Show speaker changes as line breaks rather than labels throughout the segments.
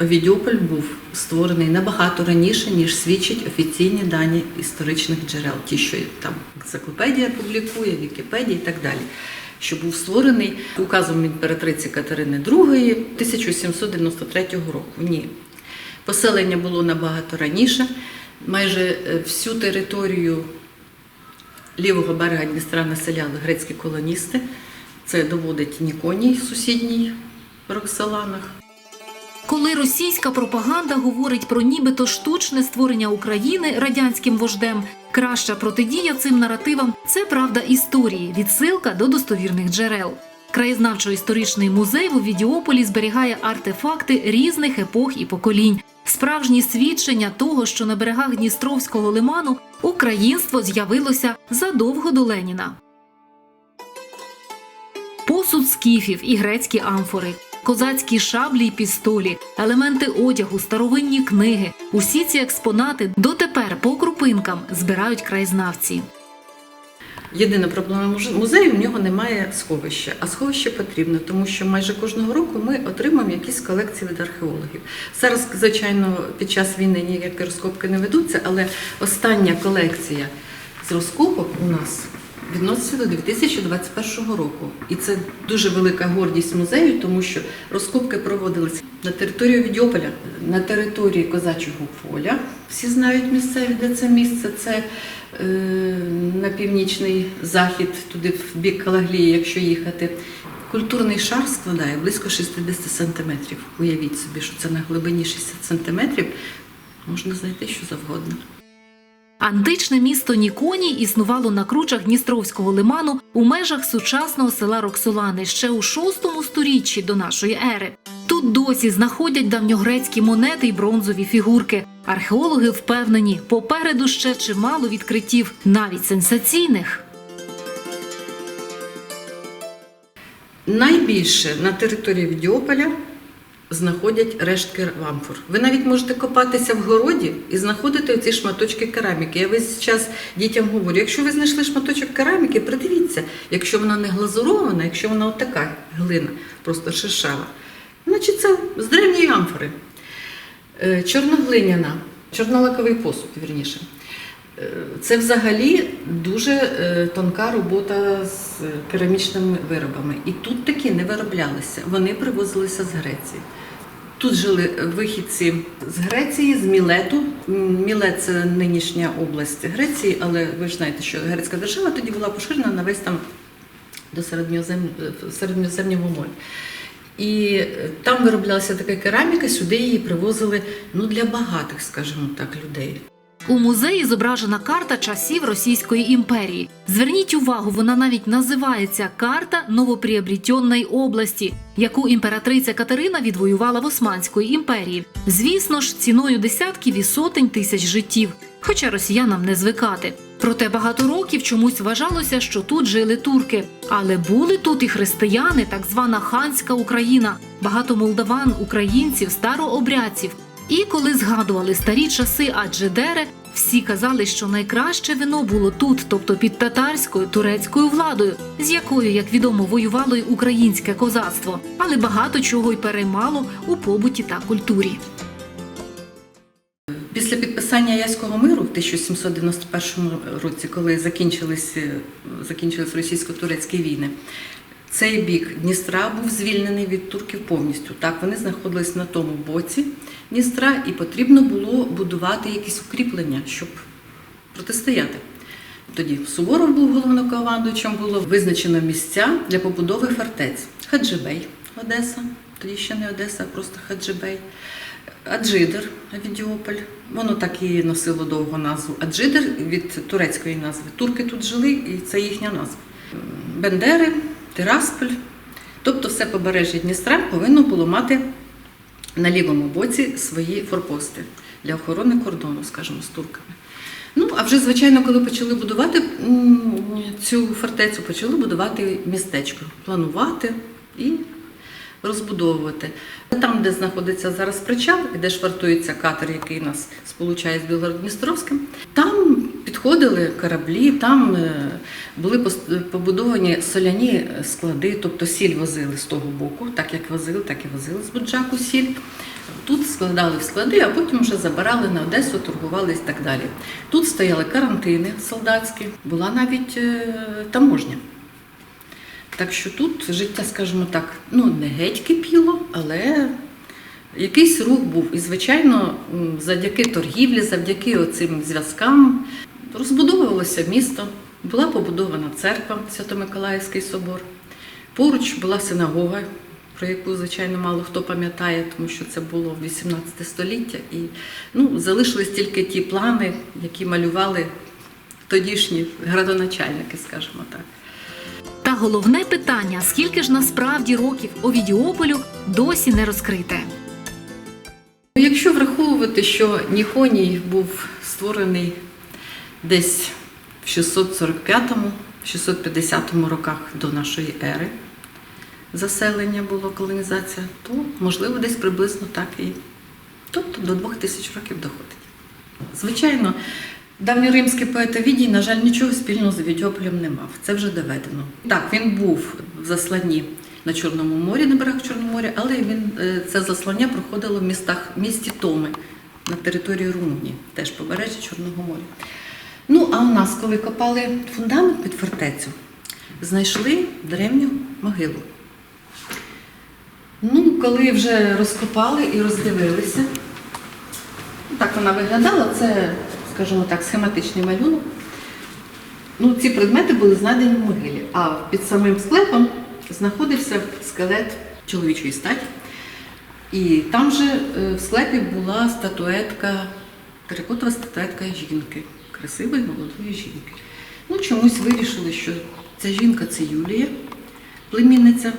Овідіополь був створений набагато раніше, ніж свідчать офіційні дані історичних джерел, ті, що там енциклопедія публікує, Вікіпедія і так далі. Що був створений указом імператриці Катерини II 1793 року. Ні. Поселення було набагато раніше. Майже е, всю територію лівого берега Дністра населяли грецькі колоністи. Це доводить Ніконій, сусідній Роксоланах.
Коли російська пропаганда говорить про нібито штучне створення України радянським вождем, краща протидія цим наративам це правда історії, відсилка до достовірних джерел. Краєзнавчо-історичний музей в Овідіополі зберігає артефакти різних епох і поколінь, справжні свідчення того, що на берегах Дністровського лиману українство з'явилося задовго до Леніна. Посуд скіфів і грецькі амфори, козацькі шаблі й пістолі, елементи одягу, старовинні книги. Усі ці експонати дотепер по крупинкам збирають краєзнавці.
Єдина проблема музею в нього немає сховища. А сховище потрібно, тому що майже кожного року ми отримуємо якісь колекції від археологів. Зараз, звичайно, під час війни ніякі розкопки не ведуться, але остання колекція з розкопок у нас відноситься до 2021 року. І це дуже велика гордість музею, тому що розкопки проводилися на території Відьополя, на території козачого поля. Всі знають місцеві, де це місце. Це е, на північний захід, туди в бік Калаглії, якщо їхати. Культурний шар складає близько 60 сантиметрів. Уявіть собі, що це на глибині 60 сантиметрів можна знайти що завгодно.
Античне місто Ніконій існувало на кручах Дністровського лиману у межах сучасного села Роксолани ще у VI сторіччі до нашої ери. Тут досі знаходять давньогрецькі монети й бронзові фігурки. Археологи впевнені, попереду ще чимало відкриттів, навіть сенсаційних.
Найбільше на території Відіополя знаходять рештки амфор. Ви навіть можете копатися в городі і знаходити оці шматочки кераміки. Я весь час дітям говорю, якщо ви знайшли шматочок кераміки, придивіться, якщо вона не глазурована, якщо вона отака глина, просто шишава, значить це з древньої амфори. Е, Чорноглиняна, чорнолаковий посуд, вірніше. Це взагалі дуже е, тонка робота з керамічними виробами. І тут такі не вироблялися. Вони привозилися з Греції. Тут жили вихідці з Греції, з Мілету. Мілет це нинішня область Греції, але ви ж знаєте, що грецька держава тоді була поширена на весь там до Середньозем- Середньоземного моря. І е, там вироблялася така кераміка, сюди її привозили ну, для багатих, скажімо так, людей.
У музеї зображена карта часів Російської імперії. Зверніть увагу, вона навіть називається карта новоприобретенної області, яку імператриця Катерина відвоювала в Османської імперії. Звісно ж, ціною десятків і сотень тисяч життів, хоча росіянам не звикати. Проте багато років чомусь вважалося, що тут жили турки. Але були тут і християни, так звана ханська Україна, багато молдаван, українців, старообрядців. І коли згадували старі часи Аджидери, всі казали, що найкраще вино було тут, тобто під татарською турецькою владою, з якою, як відомо, воювало й українське козацтво, але багато чого й переймало у побуті та культурі.
Після підписання Яського миру в 1791 році, коли закінчились, закінчились російсько-турецькі війни, цей бік Дністра був звільнений від турків повністю. Так, вони знаходились на тому боці Дністра, і потрібно було будувати якісь укріплення, щоб протистояти. Тоді Суворов був головнокомандуючим, було визначено місця для побудови фортець. Хаджибей, Одеса, тоді ще не Одеса, а просто Хаджибей. Аджидер, Авідіополь. Воно так і носило довго назву. Аджидер від турецької назви. Турки тут жили, і це їхня назва. Бендери, Тирасполь. Тобто все побережжя Дністра повинно було мати на лівому боці свої форпости для охорони кордону, скажімо, з турками. Ну, а вже, звичайно, коли почали будувати цю фортецю, почали будувати містечко, планувати і розбудовувати. Там, де знаходиться зараз причал, де швартується катер, який нас сполучає з Білгород-Дністровським, там підходили кораблі, там е, були побудовані соляні склади, тобто сіль возили з того боку, так як возили, так і возили з Буджаку сіль. Тут складали в склади, а потім вже забирали на Одесу, торгували і так далі. Тут стояли карантини солдатські, була навіть е, таможня. Так що тут життя, скажімо так, ну не геть кипіло, але якийсь рух був. І, звичайно, завдяки торгівлі, завдяки оцим зв'язкам розбудовувалося місто. Була побудована церква Свято-Миколаївський собор. Поруч була синагога, про яку, звичайно, мало хто пам'ятає, тому що це було 18 століття. І ну, залишились тільки ті плани, які малювали тодішні градоначальники, скажімо так.
Та головне питання: скільки ж насправді років Овідіополю досі не розкрите.
Якщо враховувати, що Ніконій був створений десь в 645-650 роках до нашої ери, заселення було колонізація, то можливо десь приблизно так і тобто до 2000 років доходить. Звичайно, давньоримський поет Овідій, на жаль, нічого спільного з Овідіополем не мав. Це вже доведено. Так, він був в засланні на Чорному морі, на берегах Чорного моря, але він, е, це заслання проходило в містах, місті Томи на території Румунії, теж побережжя Чорного моря. Ну, а у нас, коли копали фундамент під фортецю, знайшли древню могилу. Ну, коли вже розкопали і роздивилися, ну, так вона виглядала, це, скажімо так, схематичний малюнок. Ну, ці предмети були знайдені в могилі, а під самим склепом знаходився скелет чоловічої статі. І там же е, в склепі була статуетка, терикотова статуетка жінки, красивої молодої жінки. Ну, чомусь вирішили, що ця жінка це Юлія, племінниця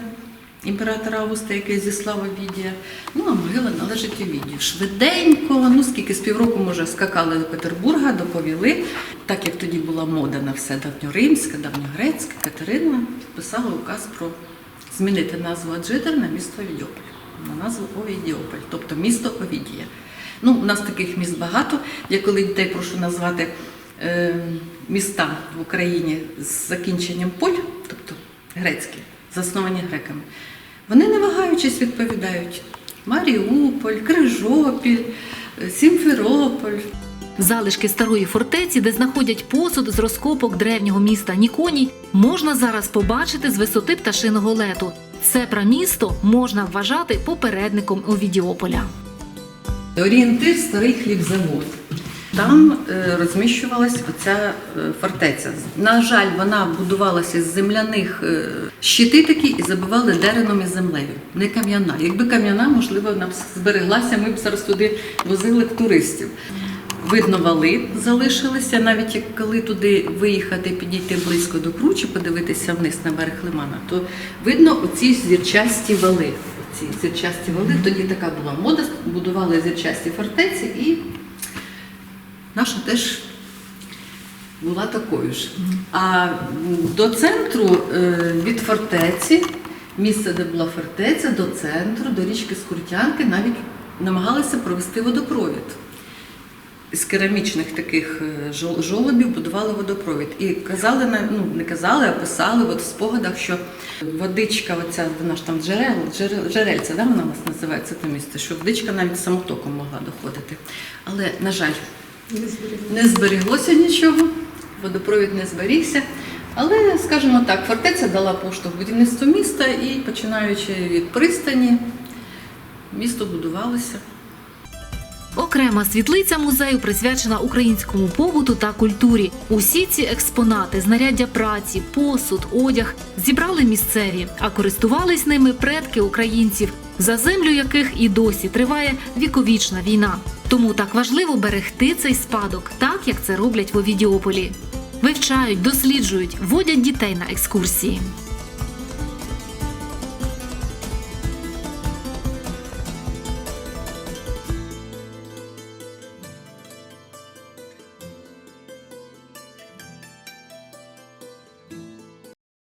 імператора Августа, який зіслав Овідія. Ну, а могила належить Овідію. Швиденько, ну скільки з півроку, може, скакали до Петербурга, доповіли. Так як тоді була мода на все давньоримське, давньогрецьке, Катерина підписала указ про змінити назву Аджидер на місто Овідіополь. На назву Овідіополь, тобто місто Овідія. Ну, у нас таких міст багато. Я коли дітей прошу назвати е, міста в Україні з закінченням поль, тобто грецькі, засновані греками, вони не вагаючись відповідають Маріуполь, Крижопіль, е, Сімферополь.
Залишки старої фортеці, де знаходять посуд з розкопок древнього міста Ніконій, можна зараз побачити з висоти пташиного лету. Це прамісто можна вважати попередником Овідіополя.
Орієнтир старий хлібзавод. Там е, розміщувалась оця е, фортеця. На жаль, вона будувалася з земляних е, щити такі і забивали дереном і землею, не кам'яна. Якби кам'яна, можливо, вона б збереглася, ми б зараз туди возили туристів. Видно, вали залишилися, навіть коли туди виїхати, підійти близько до кручі, подивитися вниз на берег Лимана, то видно оці зірчасті вали. Ці зірчасті вали, тоді така була мода, будували зірчасті фортеці і наша теж була такою ж. А до центру е, від фортеці, місце, де була фортеця, до центру, до річки Скуртянки навіть намагалися провести водопровід. З керамічних таких е, жолобів будували водопровід. І казали, ну не казали, а писали от в спогадах, що водичка, оця вона ж там джерел, джерел, джерельця, да, вона у нас називається це місце, що водичка навіть самотоком могла доходити. Але, на жаль, не зберіглося нічого, водопровід не зберігся. Але, скажімо так, фортеця дала поштовх будівництву міста і починаючи від пристані, місто будувалося.
Окрема світлиця музею присвячена українському побуту та культурі. Усі ці експонати, знаряддя праці, посуд, одяг зібрали місцеві, а користувались ними предки українців, за землю яких і досі триває віковічна війна. Тому так важливо берегти цей спадок, так як це роблять в Овідіополі. Вивчають, досліджують, водять дітей на екскурсії.